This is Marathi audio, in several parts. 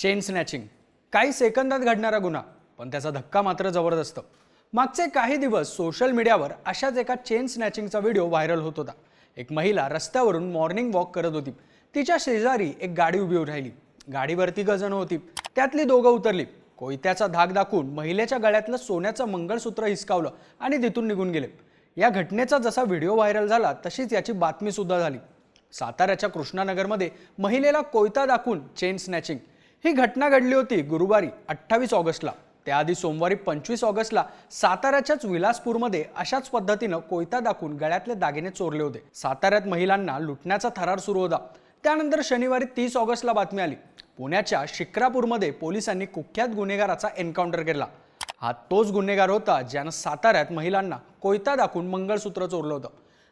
चेन स्नॅचिंग काही सेकंदात घडणारा गुन्हा पण त्याचा धक्का मात्र जबरदस्त. मागचे काही दिवस सोशल मीडियावर अशाच एका चेन स्नॅचिंगचा व्हिडिओ व्हायरल होत होता. एक महिला रस्त्यावरून मॉर्निंग वॉक करत होती. तिच्या शेजारी एक गाडी उभी राहिली. गाडीवरती गजण होती. त्यातली दोघं उतरली. कोयत्याचा धाक दाखवून महिलेच्या गळ्यातलं सोन्याचं मंगळसूत्र हिसकावलं आणि तिथून निघून गेले. या घटनेचा जसा व्हिडिओ व्हायरल झाला तशीच याची बातमीसुद्धा झाली. साताऱ्याच्या कृष्णानगरमध्ये महिलेला कोयता दाखवून चेन स्नॅचिंग ही घटना घडली होती गुरुवारी अठ्ठावीस ऑगस्टला. त्याआधी सोमवारी पंचवीस ऑगस्टला साताऱ्याच्याच विलासपूरमध्ये अशाच पद्धतीनं कोयता दाखवून गळ्यातले दागिने चोरले होते. साताऱ्यात महिलांना लुटण्याचा थरार सुरू होता. त्यानंतर शनिवारी तीस ऑगस्टला बातमी आली. पुण्याच्या शिक्रापूरमध्ये पोलिसांनी कुख्यात गुन्हेगाराचा एन्काउंटर केला. हा तोच गुन्हेगार होता ज्यानं साताऱ्यात महिलांना कोयता दाखवून मंगळसूत्र चोरलं होतं.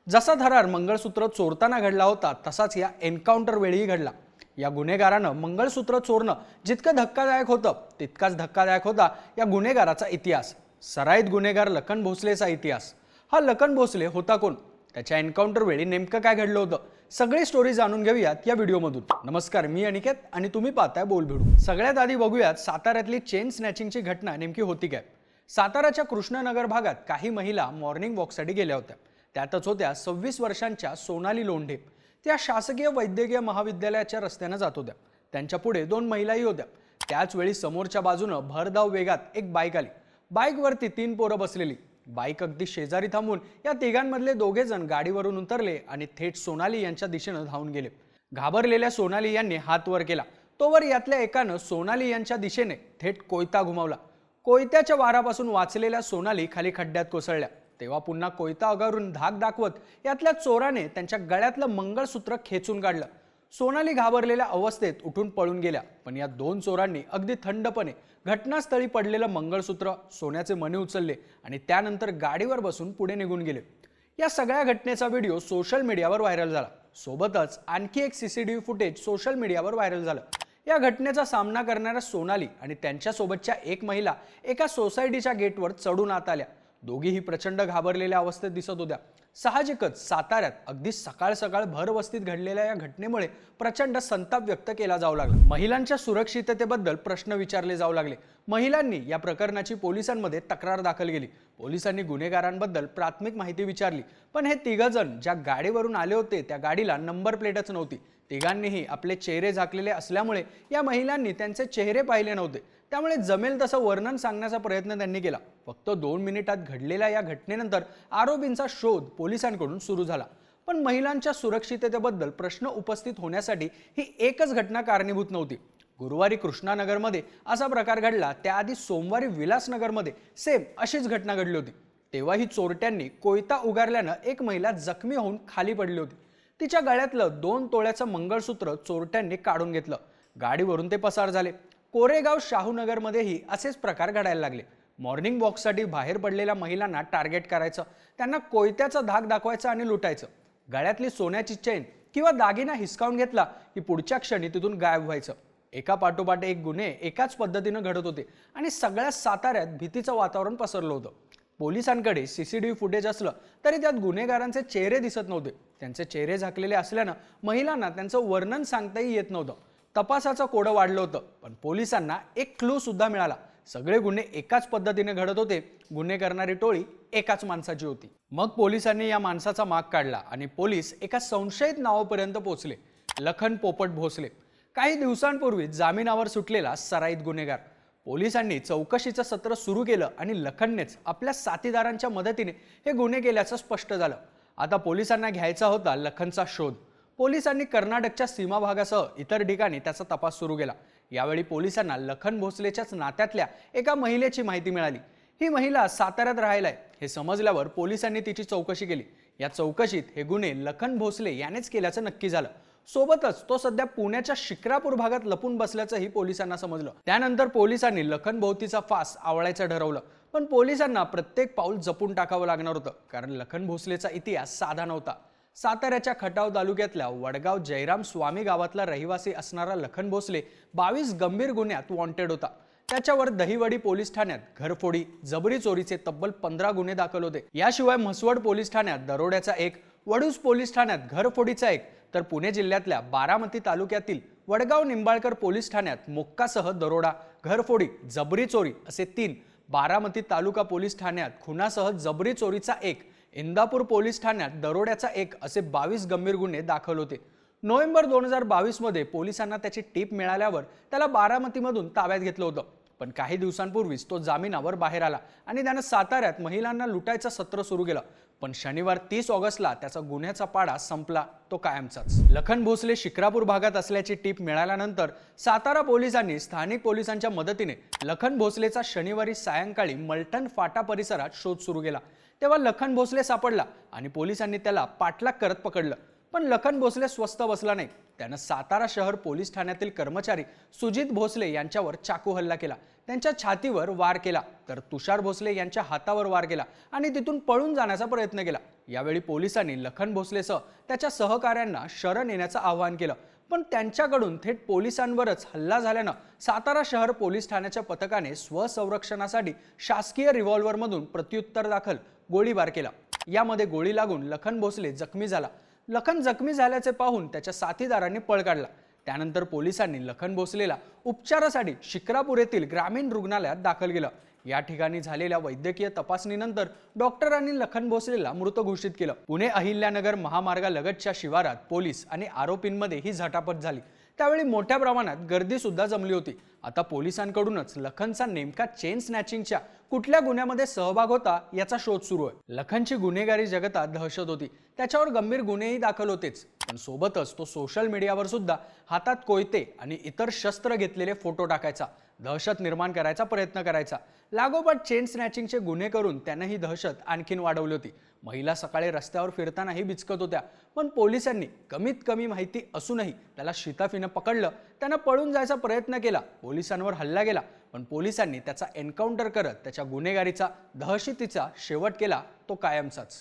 जसा थरार मंगळसूत्र चोरताना घडला होता तसाच या एन्काउंटर वेळीही घडला. या गुन्हेगारानं मंगळसूत्र चोरणं जितकं धक्कादायक होतं तितकाच धक्कादायक होता या गुन्हेगाराचा इतिहास. सराईत गुन्हेगार लखन भोसलेचा इतिहास. हा लखन भोसले होता कोण? त्याच्या एन्काउंटर वेळी नेमकं काय घडलं होतं? सगळी स्टोरी जाणून घेऊयात या व्हिडिओमधून. नमस्कार मी अनिकेत आणि तुम्ही पाहताय बोल भिडू सगळ्यात आधी बघूयात साताऱ्यातली चेन स्नॅचिंगची घटना नेमकी होती काय? साताऱ्याच्या कृष्णनगर भागात काही महिला मॉर्निंग वॉकसाठी गेल्या होत्या. त्यातच होत्या सव्वीस वर्षांच्या सोनाली लोंढे. त्या शासकीय वैद्यकीय महाविद्यालयाच्या रस्त्यानं जात होत्या. त्यांच्या पुढे दोन महिलाही होत्या. त्याच वेळी समोरच्या बाजूनं भरधाव वेगात एक बाईक आली. बाईकवरती तीन पोरं बसलेली. बाईक अगदी शेजारी थांबून या तिघांमधले दोघे जण गाडीवरून उतरले आणि थेट सोनाली यांच्या दिशेनं धावून गेले. घाबरलेल्या सोनाली यांनी हात वर केला. तोवर यातल्या एकानं सोनाली यांच्या दिशेने थेट कोयता घुमावला. कोयत्याच्या वारापासून वाचलेल्या सोनाली खाली खड्ड्यात कोसळल्या. तेव्हा पुन्हा कोयता अगारून धाक दाखवत यातल्या चोराने त्यांच्या गळ्यातलं मंगळसूत्र खेचून काढलं. सोनाली घाबरलेल्या अवस्थेत उठून पळून गेल्या. पण या दोन चोरांनी अगदी थंडपणे घटनास्थळी पडलेलं मंगळसूत्र सोन्याचे मणी उचलले आणि त्यानंतर गाडीवर बसून पुढे निघून गेले. या सगळ्या घटनेचा व्हिडिओ सोशल मीडियावर व्हायरल झाला. सोबतच आणखी एक सीसीटीव्ही फुटेज सोशल मीडियावर व्हायरल झालं. या घटनेचा सामना करणाऱ्या सोनाली आणि त्यांच्यासोबतच्या एक महिला एका सोसायटीच्या गेटवर चढून आत आल्या. दोघीही प्रचंड घाबरलेल्या अवस्थेत दिसत होत्या. साहजिकच साताऱ्यात अगदी सकाळ सकाळ भरवस्तीत घडलेल्या या घटनेमुळे प्रचंड संताप व्यक्त केला जाऊ लागला. महिलांच्या सुरक्षिततेबद्दल प्रश्न विचारले जाऊ लागले. महिलांनी या प्रकरणाची पोलिसांमध्ये तक्रार दाखल केली. पोलिसांनी गुन्हेगारांबद्दल प्राथमिक माहिती विचारली. पण हे तिघजण ज्या गाडीवरून आले होते त्या गाडीला नंबर प्लेटच नव्हती. तिघांनीही आपले चेहरे झाकलेले असल्यामुळे या महिलांनी त्यांचे चेहरे पाहिले नव्हते. त्यामुळे जमेल तसं वर्णन सांगण्याचा प्रयत्न त्यांनी केला. फक्त दोन मिनिटात घडलेल्या या घटनेनंतर आरोपींचा शोध पोलिसांकडून सुरू झाला. पण महिलांच्या सुरक्षिततेबद्दल प्रश्न उपस्थित होण्यासाठी ही एकच घटना कारणीभूत नव्हती. गुरुवारी कृष्णानगरमध्ये असा प्रकार घडला. त्याआधी सोमवारी विलासनगरमध्ये सेम अशीच घटना घडली होती. तेव्हाही चोरट्यांनी कोयता उगारल्यानं एक महिला जखमी होऊन खाली पडली होती. तिच्या गळ्यातलं दोन तोळ्याचं मंगळसूत्र चोरट्यांनी काढून घेतलं. गाडीवरून ते पसार झाले. कोरेगाव शाहूनगरमध्येही असेच प्रकार घडायला लागले. मॉर्निंग वॉकसाठी बाहेर पडलेल्या महिलांना टार्गेट करायचं त्यांना कोयत्याचा धाक दाखवायचं आणि लुटायचं. गळ्यातली सोन्याची चैन किंवा दागिना हिसकावून घेतला की पुढच्या क्षणी तिथून गायब व्हायचं. एका पाठोपाठ एक गुन्हे एकाच पद्धतीनं घडत होते आणि सगळ्या साताऱ्यात भीतीचं वातावरण पसरलं होतं. पोलिसांकडे सीसीटीव्ही फुटेज असलं तरी त्यात गुन्हेगारांचे चेहरे दिसत नव्हते. त्यांचे चेहरे झाकलेले असल्यानं महिलांना त्यांचं वर्णन सांगताही येत नव्हतं. तपासाचं कोडं वाढलं होतं. पण पोलिसांना एक क्लू सुद्धा मिळाला. सगळे गुन्हे एकाच पद्धतीने घडत होते. गुन्हे करणारी टोळी एकाच माणसाची होती. मग पोलिसांनी या माणसाचा माग काढला आणि पोलीस एका संशयित नावापर्यंत पोहोचले. लखन पोपट भोसले. काही दिवसांपूर्वी जामिनावर सुटलेला सराईत गुन्हेगार. पोलिसांनी चौकशीचं सत्र सुरू केलं आणि लखननेच आपल्या साथीदारांच्या मदतीने हे गुन्हे केल्याचं स्पष्ट झालं. आता पोलिसांना घ्यायचा होता लखनचा शोध. पोलिसांनी कर्नाटकच्या सीमा भागासह इतर ठिकाणी त्याचा तपास सुरू केला. यावेळी पोलिसांना लखन भोसलेच्याच नात्यातल्या एका महिलेची माहिती मिळाली. ही महिला साताऱ्यात राहायला आहे हे समजल्यावर पोलिसांनी तिची चौकशी केली. या चौकशीत हे गुन्हे लखन भोसले यानेच केल्याचं नक्की झालं. सोबतच तो सध्या पुण्याच्या शिक्रापूर भागात लपून बसल्याचंही पोलिसांना समजलं. त्यानंतर पोलिसांनी लखन भोवतीचा फास आवळायचं ठरवलं. पण पोलिसांना प्रत्येक पाऊल जपून टाकावं लागणार होतं कारण लखन भोसलेचा इतिहास साधा नव्हता. साताऱ्याच्या खटाव तालुक्यातल्या वडगाव जयराम स्वामी गावातला रहिवासी असणारा लखन भोसले बावीस गंभीर गुन्ह्यात वॉन्टेड होता. त्याच्यावर दहिवडी पोलीस ठाण्यात घरफोडी जबरी चोरीचे तब्बल पंधरा गुन्हे दाखल होते. याशिवाय म्हसवड पोलीस ठाण्यात दरोड्याचा एक वडूज पोलीस ठाण्यात घरफोडीचा एक तर पुणे जिल्ह्यातल्या बारामती तालुक्यातील वडगाव निंबाळकर पोलीस ठाण्यात मोक्कासह दरोडा घरफोडी जबरी चोरी असे तीन बारामती तालुका पोलीस ठाण्यात खुनासह जबरी चोरीचा एक इंदापूर पोलीस ठाण्यात दरोड्याचा एक असे बावीस गंभीर गुन्हे दाखल होते. नोव्हेंबर दोन हजार बावीसमध्ये पोलिसांना त्याची टीप मिळाल्यावर त्याला बारामतीमधून ताब्यात घेतलं होतं. पण काही दिवसांपूर्वीच तो जामिनावर बाहेर आला आणि त्यानं साताऱ्यात महिलांना लुटायचं सत्र सुरू केलं. पण शनिवार तीस ऑगस्टला त्याचा गुन्ह्याचा पाडा संपला तो कायमचाच. लखन भोसले शिक्रापूर भागात असल्याची टीप मिळाल्यानंतर सातारा पोलिसांनी स्थानिक पोलिसांच्या मदतीने लखन भोसलेचा शनिवारी सायंकाळी मलटण फाटा परिसरात शोध सुरू केला. तेव्हा लखन भोसले सापडला आणि पोलिसांनी त्याला पाठलाग करत पकडलं. पण लखन भोसले स्वस्त बसला नाही. त्यानं सातारा शहर पोलीस ठाण्यातील कर्मचारी सुजित भोसले यांच्यावर चाकू हल्ला केला. त्यांच्या छातीवर वार केला. तर तुषार भोसले यांच्या हातावर वार केला आणि तिथून पळून जाण्याचा प्रयत्न केला. यावेळी पोलिसांनी लखन भोसलेसह त्याच्या सहकाऱ्यांना शरण येण्याचं आवाहन केलं. पण त्यांच्याकडून थेट पोलिसांवरच हल्ला झाल्यानं सातारा शहर पोलीस ठाण्याच्या पथकाने स्वसंरक्षणासाठी शासकीय रिव्हॉल्व्हरमधून प्रत्युत्तर दाखल गोळीबार केला. यामध्ये गोळी लागून लखन भोसले जखमी झाला. लखन जखमी झाल्याचे पाहून त्याच्या साथीदारांनी पळ काढला. त्यानंतर पोलिसांनी लखन भोसलेला उपचारासाठी शिक्रापूर येथील ग्रामीण रुग्णालयात दाखल केलं. या ठिकाणी झालेल्या वैद्यकीय तपासणीनंतर डॉक्टरांनी लखन भोसलेला मृत घोषित केलं. पुणे अहिल्यानगर महामार्गालगतच्या शिवारात पोलीस आणि आरोपींमध्ये ही झटापट झाली. त्यावेळी मोठ्या प्रमाणात गर्दी सुद्धा जमली होती. आता पोलिसांकडूनच लखनचा नेमका चेन स्नॅचिंगच्या कुठल्या गुन्ह्यामध्ये सहभाग होता याचा शोध सुरू आहे. लखनची गुन्हेगारी जगतात दहशत होती. त्याच्यावर गंभीर गुन्हेही दाखल होतेच. पण सोबतच तो सोशल मीडियावर सुद्धा हातात कोयते आणि इतर शस्त्र घेतलेले फोटो टाकायचा दहशत निर्माण करायचा प्रयत्न करायचा. लागोपाठ चेन स्नॅचिंगचे गुन्हे करून त्यानं ही दहशत आणखीन वाढवली होती. महिला सकाळी रस्त्यावर फिरतानाही बिचकत होत्या. पण पोलिसांनी कमीत कमी माहिती असूनही त्याला शिताफीनं पकडलं. त्यानं पळून जायचा प्रयत्न केला. पोलिसांवर हल्ला गेला पण पोलिसांनी त्याचा एन्काउंटर करत त्याच्या गुन्हेगारीचा दहशतीचा शेवट केला तो कायमचाच.